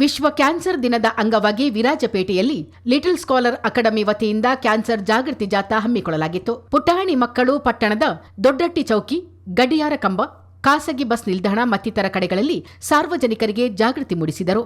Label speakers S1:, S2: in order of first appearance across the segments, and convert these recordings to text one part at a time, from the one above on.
S1: ವಿಶ್ವ ಕ್ಯಾನ್ಸರ್ ದಿನದ ಅಂಗವಾಗಿ ವಿರಾಜಪೇಟೆಯಲ್ಲಿ ಲಿಟಲ್ ಸ್ಕಾಲರ್ ಅಕಾಡೆಮಿ ವತಿಯಿಂದ ಕ್ಯಾನ್ಸರ್ ಜಾಗೃತಿ ಜಾಥಾ ಹಮ್ಮಿಕೊಳ್ಳಲಾಗಿತ್ತು. ಪುಟಾಣಿ ಮಕ್ಕಳು ಪಟ್ಟಣದ ದೊಡ್ಡಟ್ಟಿ ಚೌಕಿ, ಗಡಿಯಾರ ಕಂಬ, ಖಾಸಗಿ ಬಸ್ ನಿಲ್ದಾಣ ಮತ್ತಿತರ ಕಡೆಗಳಲ್ಲಿ ಸಾರ್ವಜನಿಕರಿಗೆ ಜಾಗೃತಿ ಮೂಡಿಸಿದರು.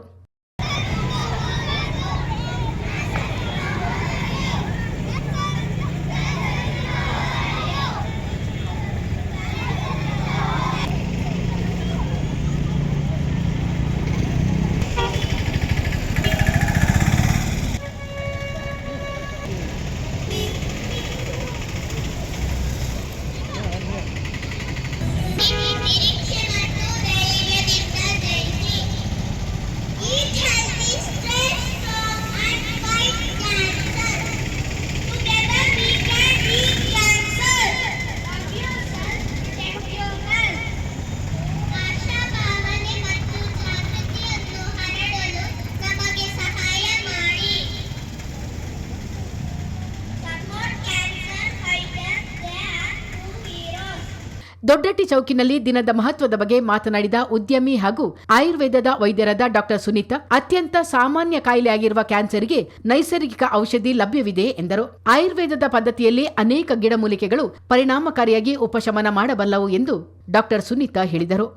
S1: ದೊಡ್ಡಟ್ಟಿ ಚೌಕಿನಲ್ಲಿ ದಿನದ ಮಹತ್ವದ ಬಗ್ಗೆ ಮಾತನಾಡಿದ ಉದ್ಯಮಿ ಹಾಗೂ ಆಯುರ್ವೇದದ ವೈದ್ಯರಾದ ಡಾಕ್ಟರ್ ಸುನೀತಾ, ಅತ್ಯಂತ ಸಾಮಾನ್ಯ ಕಾಯಿಲೆಯಾಗಿರುವ ಕ್ಯಾನ್ಸರ್ಗೆ ನೈಸರ್ಗಿಕ ಔಷಧಿ ಲಭ್ಯವಿದೆ ಎಂದರು. ಆಯುರ್ವೇದದ ಪದ್ಧತಿಯಲ್ಲಿ ಅನೇಕ ಗಿಡಮೂಲಿಕೆಗಳು ಪರಿಣಾಮಕಾರಿಯಾಗಿ ಉಪಶಮನ ಮಾಡಬಲ್ಲವು ಎಂದು ಡಾಕ್ಟರ್ ಸುನೀತಾ ಹೇಳಿದರು.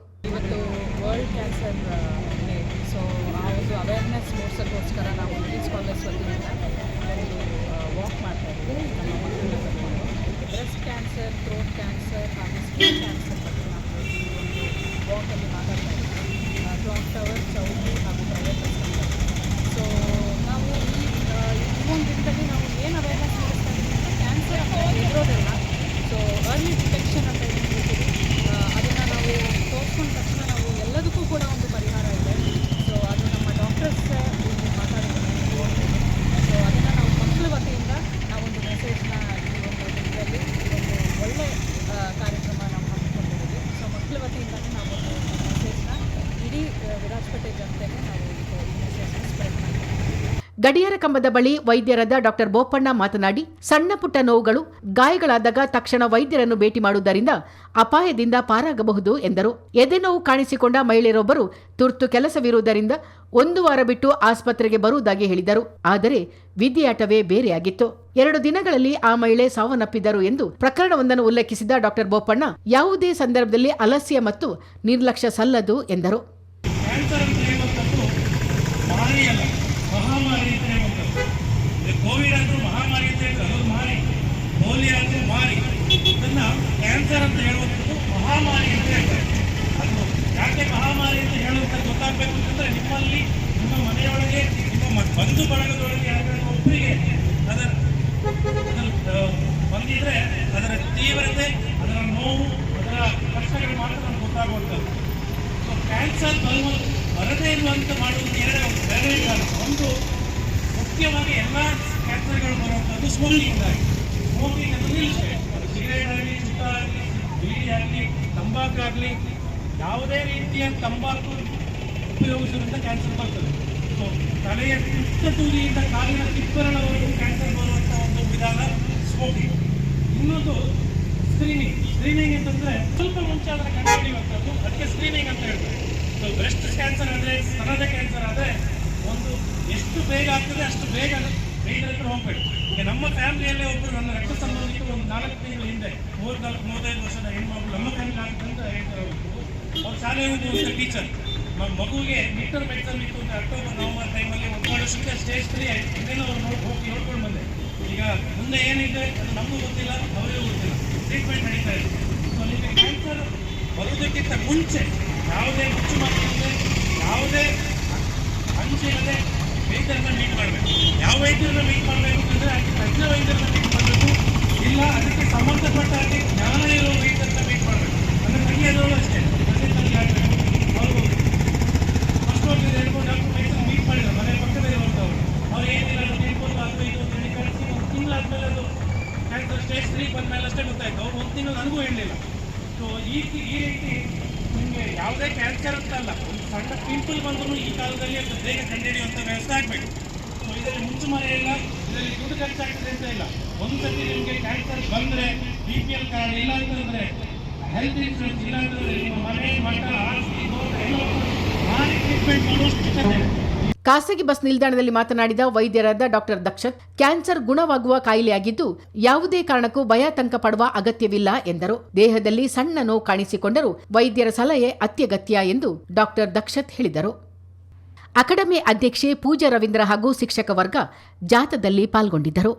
S2: ಬ್ರೆಸ್ಟ್ ಕ್ಯಾನ್ಸರ್ ಥ್ರೋಟ್ ಕ್ಯಾನ್ಸರ್ ನಾವು ಈ ಒಂದು ದಿನದಲ್ಲಿ ನಾವು ಏನು ಕ್ಯಾನ್ಸರ್ ಸೊ ಅರ್ಲಿ ಡಿಟೆಕ್ಷನ್ ಅಂತ ಏನು ಹೇಳ್ತೀವಿ ಅದನ್ನು ನಾವು ತೋರಿಸ್ಕೊಂಡ ತಕ್ಷಣ ನಾವು ಎಲ್ಲದಕ್ಕೂ ಕೂಡ ಒಂದು ಪರಿಹಾರ ಇದೆ ಸೊ ಅದು ನಮ್ಮ ಡಾಕ್ಟರ್ಸ್ ಇಲ್ಲಿ ಮಾತಾಡಿದ್ದಾರೆ ಸೊ ಅದನ್ನು ನಾವು ಮಕ್ಕಳ ವತಿಯಿಂದ ನಾವೊಂದು ಮೆಸೇಜ್ನ ಈ ಒಂದು ದಿನದಲ್ಲಿ ಈ ಒಂದು ಒಳ್ಳೆ ಆ, ಕಾರ್ಯಕ್ರಮ ನಾವು ಹಮ್ಮಿಕೊಂಡಿದ್ದೀವಿ ಸೊ ಮಕ್ಕಳ ವತಿಯಿಂದಲೇ ನಾವು ಒಂದು ಮೆಸೇಜ್ನ ಇಡೀ ಆ, ವಿರಾಜಪೇಟೆ ಜನತೆಗೆ ನಾವು ಇದು ಈ ಮೆಸೇಜ್ನ ಸ್ಪ್ರೆಡ್ ಮಾಡಿದ್ದೀವಿ
S1: ಗಡಿಯಾರ ಕಂಬದ ಬಳಿ ವೈದ್ಯರಾದ ಡಾಕ್ಟರ್ ಬೋಪಣ್ಣ ಮಾತನಾಡಿ, ಸಣ್ಣ ಪುಟ್ಟ ನೋವುಗಳು ಗಾಯಗಳಾದಾಗ ತಕ್ಷಣ ವೈದ್ಯರನ್ನು ಭೇಟಿ ಮಾಡುವುದರಿಂದ ಅಪಾಯದಿಂದ ಪಾರಾಗಬಹುದು ಎಂದರು. ಎದೆನೋವು ಕಾಣಿಸಿಕೊಂಡ ಮಹಿಳೆಯರೊಬ್ಬರು ತುರ್ತು ಕೆಲಸವಿರುವುದರಿಂದ ಒಂದು ವಾರ ಬಿಟ್ಟು ಆಸ್ಪತ್ರೆಗೆ ಬರುವುದಾಗಿ ಹೇಳಿದರು. ಆದರೆ ವಿಧಿಯಾಟವೇ ಬೇರೆಯಾಗಿತ್ತು. ಎರಡು ದಿನಗಳಲ್ಲಿ ಆ ಮಹಿಳೆ ಸಾವನ್ನಪ್ಪಿದರು ಎಂದು ಪ್ರಕರಣವೊಂದನ್ನು ಉಲ್ಲೇಖಿಸಿದ ಡಾಕ್ಟರ್ ಬೋಪಣ್ಣ, ಯಾವುದೇ ಸಂದರ್ಭದಲ್ಲಿ ಅಲಸ್ಯ ಮತ್ತು ನಿರ್ಲಕ್ಷ್ಯ ಸಲ್ಲದು ಎಂದರು
S3: ಕ್ಯಾನ್ಸರ್ ಅಂತ ಹೇಳುವಂಥದ್ದು ಮಾರಿ ಅಲ್ಲ ಮಹಾಮಾರಿ ಅಂತ ಹೇಳುವಂಥದ್ದು ಇದು ಕೋವಿಡ್ ಅಂದ್ರೂ ಮಹಾಮಾರಿ ಅಂತ ಹೇಳಿದ್ರೆ ಅದು ಮಾರಿ ಪೋಲಿಯೋ ಅಂದ್ರೂ ಮಾರಿ ಇದನ್ನ ಕ್ಯಾನ್ಸರ್ ಅಂತ ಹೇಳುವಂಥದ್ದು ಮಹಾಮಾರಿ ಅಂತ ಹೇಳ್ತಾರೆ ಅದು ಯಾಕೆ ಮಹಾಮಾರಿ ಅಂತ ಹೇಳುವಂಥದ್ದು ಗೊತ್ತಾಗಬೇಕು ಅಂತಂದ್ರೆ ನಿಮ್ಮಲ್ಲಿ ನಿಮ್ಮ ಮನೆಯೊಳಗೆ ನಿಮ್ಮ ಮ- ಬಂಧು ಬಳಗದೊಳಗೆ ಯಾರಿಗಾದ್ರೂ ಒಬ್ಬರಿಗೆ ಅದರ ಬಂದಿದ್ರೆ ಅದರ ತೀವ್ರತೆ, ಅದರ ನೋವು, ಅದರ ಕಷ್ಟಗಳು ಮಾತ್ರ ನಮ್ಗೆ ಗೊತ್ತಾಗುವಂಥದ್ದು. ಸೊ ಕ್ಯಾನ್ಸರ್ ಬರುವ ಬರದೇ ಇರುವಂತ ಮಾಡುವುದು ಎರಡು ಬೇರೆ ಕಾರಣ ಒಂದು ಮುಖ್ಯವಾಗಿ ಎಲ್ಲ ಕ್ಯಾನ್ಸರ್ಗಳು ಬರುವಂಥದ್ದು ಸ್ಮೋಕಿಂಗ್ಗಾಗಿ ಸ್ಮೋಕಿಂಗ್ ಅನ್ನು ನಿಲ್ಲಿಸಬೇಕು. ಅದು ಸಿಗರೇಟ್ ಆಗಲಿ ಸುತ್ತ ಆಗಲಿ, ಬೀಡಿ ಆಗಲಿ, ತಂಬಾಕು ಆಗಲಿ, ಯಾವುದೇ ರೀತಿಯ ತಂಬಾಕು ಉಪಯೋಗಿಸುವುದರಿಂದ ಕ್ಯಾನ್ಸರ್ ಬರ್ತದೆ. ತಲೆಯ ತುತ್ತ ತುದಿಯಿಂದ ಕಾಲಿನ ಕಿಪ್ಪರಣವರೆಗೂ ಕ್ಯಾನ್ಸರ್ ಬರುವಂಥ ಒಂದು ವಿಧಾನ ಸ್ಮೋಕಿಂಗ್ ಇನ್ನೊಂದು ಸ್ಕ್ರೀನಿಂಗ್ ಸ್ಕ್ರೀನಿಂಗ್ ಅಂತಂದ್ರೆ ಸ್ವಲ್ಪ ಮುಂಚೆ ಅದರ ಕಂಡುಹಿಡಿಯುವಂಥದ್ದು. ಅದಕ್ಕೆ ಸ್ಕ್ರೀನಿಂಗ್ ಅಂತ ಹೇಳ್ತಾರೆ. ಸೊ ಬ್ರೆಸ್ಟ್ ಕ್ಯಾನ್ಸರ್ ಅಂದರೆ ಸ್ತನದ ಕ್ಯಾನ್ಸರ್ ಆದರೆ ಒಂದು ಎಷ್ಟು ಬೇಗ ಆಗ್ತದೆ ಅಷ್ಟು ಬೇಗ ಬೇಗ ಹತ್ರ ಹೋಗ್ಬೇಕು ಈಗ ನಮ್ಮ ಫ್ಯಾಮಿಲಿಯಲ್ಲೇ ಒಬ್ಬರು ನನ್ನ ರಕ್ತ ಸಂಬಂಧಿಕರು ಒಂದು ನಾಲ್ಕು ತಿಂಗಳ ಹಿಂದೆ ಮೂವತ್ನಾಲ್ಕು ಮೂವತ್ತೈದು ವರ್ಷದ ಹೆಣ್ಮಗಳು ನಮ್ಮ ಫ್ಯಾಮಿಲಿ ಆಗುತ್ತೆ ಅಂತ ಹೇಳ್ತಾರೆ ಅವರು. ಶಾಲೆ ಒಂದು ಟೀಚರ್ ಮಗುವಿಗೆ ಮೀಟರ್ ಮೆಡಿಸನ್ ಇತ್ತು ಅಂತ ಅಕ್ಟೋಬರ್ ನವಂಬರ್ ಟೈಮಲ್ಲಿ ಒಂದು ಶ್ರೇಷ್ಠರಿ ಇನ್ನೇನು ಅವ್ರು ನೋಡಿ ಹೋಗಿ ನೋಡ್ಕೊಂಡು ಬಂದೆ. ಈಗ ಮುಂದೆ ಏನಿದೆ ಅದು ನಮಗೂ ಗೊತ್ತಿಲ್ಲ, ಅವರಿಗೂ ಗೊತ್ತಿಲ್ಲ. ಟ್ರೀಟ್ಮೆಂಟ್ ನಡೀತಾ ಇದೆ. ಸೊ ನಿಮಗೆ ಕ್ಯಾನ್ಸರ್ ಬರೋದಕ್ಕಿಂತ ಮುಂಚೆ ಯಾವುದೇ ಮುಚ್ಚು ಮಾತಿಲ್ಲದೆ ಯಾವುದೇ ಅಂಚಿಲ್ಲದೆ ವೈದ್ಯರನ್ನ ಮೀಟ್ ಮಾಡಬೇಕು. ಯಾವ ವೈದ್ಯರನ್ನ ಮೀಟ್ ಮಾಡಬೇಕು ಅಂದರೆ ಅದಕ್ಕೆ ತಜ್ಞ ವೈದ್ಯರನ್ನ ಮೀಟ್ ಮಾಡಬೇಕು. ಇಲ್ಲ, ಅದಕ್ಕೆ ಸಂಬಂಧಪಟ್ಟ ಹಾಗೆ ಜ್ಞಾನ ಇರೋ ವೈದ್ಯರನ್ನ ಮೀಟ್ ಮಾಡಬೇಕು ಅಂದರೆ ತಂಗಿಯದವರು ಅಷ್ಟೇ ತಂದೆ ತಂಗಿ ಆಗಬೇಕು ಅವರು ಫಸ್ಟ್ ಒಂದು ಎರಡು ಡಾಕ್ಟರ್ ವೈದ್ಯರು ಮೀಟ್ ಮಾಡಿಲ್ಲ ಮನೆ ಪಕ್ಕದಲ್ಲಿ ಇರುವಂಥವ್ರು ಅವ್ರು ಏನಿಲ್ಲ ಅದು ತಿಳ್ಕೊಂಡು ಅದು ಇದು ಅಂತ ಹೇಳಿ ಕಳಿಸಿ ಒಂದು ತಿಂಗಳಾದ್ಮೇಲೆ ಅದು ಕ್ಯಾನ್ಸರ್ ಸ್ಟೇಜ್ ಮೇಲೆ ಅಷ್ಟೇ ಗೊತ್ತಾಯ್ತು. ಅವ್ರು ಒಂದು ತಿಂಗಳು ನನಗೂ ಹೇಳಲಿಲ್ಲ. ಸೊ ಈ ಈ ರೀತಿ ನಿಮಗೆ ಯಾವುದೇ ಕ್ಯಾನ್ಸರ್ ಅಂತ ಅಲ್ಲ, ಒಂದು ಸಣ್ಣ ಪಿಂಪಲ್ ಬಂದರೂ ಈ ಕಾಲದಲ್ಲಿ ಅದು ಬೇಗ ಕಂಡುಹಿಡಿಯುವಂಥ ವ್ಯವಸ್ಥೆ ಆಗಬೇಕು. ಸೊ ಇದರಲ್ಲಿ ಮುಚ್ಚು ಮರೆ ಇಲ್ಲ, ಇದರಲ್ಲಿ ದುಡ್ಡು ಖರ್ಚಾಗ್ತದೆ ಅಂತ ಇಲ್ಲ. ಒಂದು ಸತಿ ನಿಮಗೆ ಕ್ಯಾನ್ಸರ್ ಬಂದರೆ ಬಿ ಪಿ ಎಲ್ ಕಾರ್ಡ್ ಇಲ್ಲ ಅಂತಂದರೆ ಹೆಲ್ತ್ ಇನ್ಶೂರೆನ್ಸ್ ಇಲ್ಲ ಅಂತಂದರೆ ನಿಮ್ಮ ಮನೆ ಮಠ, ಆಸ್ತಿ ಎಲ್ಲ ಮಾಡಿ ಟ್ರೀಟ್ಮೆಂಟ್ ಮಾಡುವಷ್ಟು
S1: ಖಾಸಗಿ ಬಸ್ ನಿಲ್ದಾಣದಲ್ಲಿ ಮಾತನಾಡಿದ ವೈದ್ಯರಾದ ಡಾಕ್ಟರ್ ದಕ್ಷತ್, ಕ್ಯಾನ್ಸರ್ ಗುಣವಾಗುವ ಕಾಯಿಲೆಯಾಗಿದ್ದು ಯಾವುದೇ ಕಾರಣಕ್ಕೂ ಭಯಾತಂಕ ಪಡುವ ಅಗತ್ಯವಿಲ್ಲ ಎಂದರು. ದೇಹದಲ್ಲಿ ಸಣ್ಣ ನೋವು ಕಾಣಿಸಿಕೊಂಡರೂ ವೈದ್ಯರ ಸಲಹೆ ಅತ್ಯಗತ್ಯ ಎಂದು ಡಾಕ್ಟರ್ ದಕ್ಷತ್ ಹೇಳಿದರು. ಅಕಾಡೆಮಿ ಅಧ್ಯಕ್ಷೆ ಪೂಜಾ ರವೀಂದ್ರ ಹಾಗೂ ಶಿಕ್ಷಕ ವರ್ಗ ಜಾಥಾದಲ್ಲಿ ಪಾಲ್ಗೊಂಡಿದ್ದರು.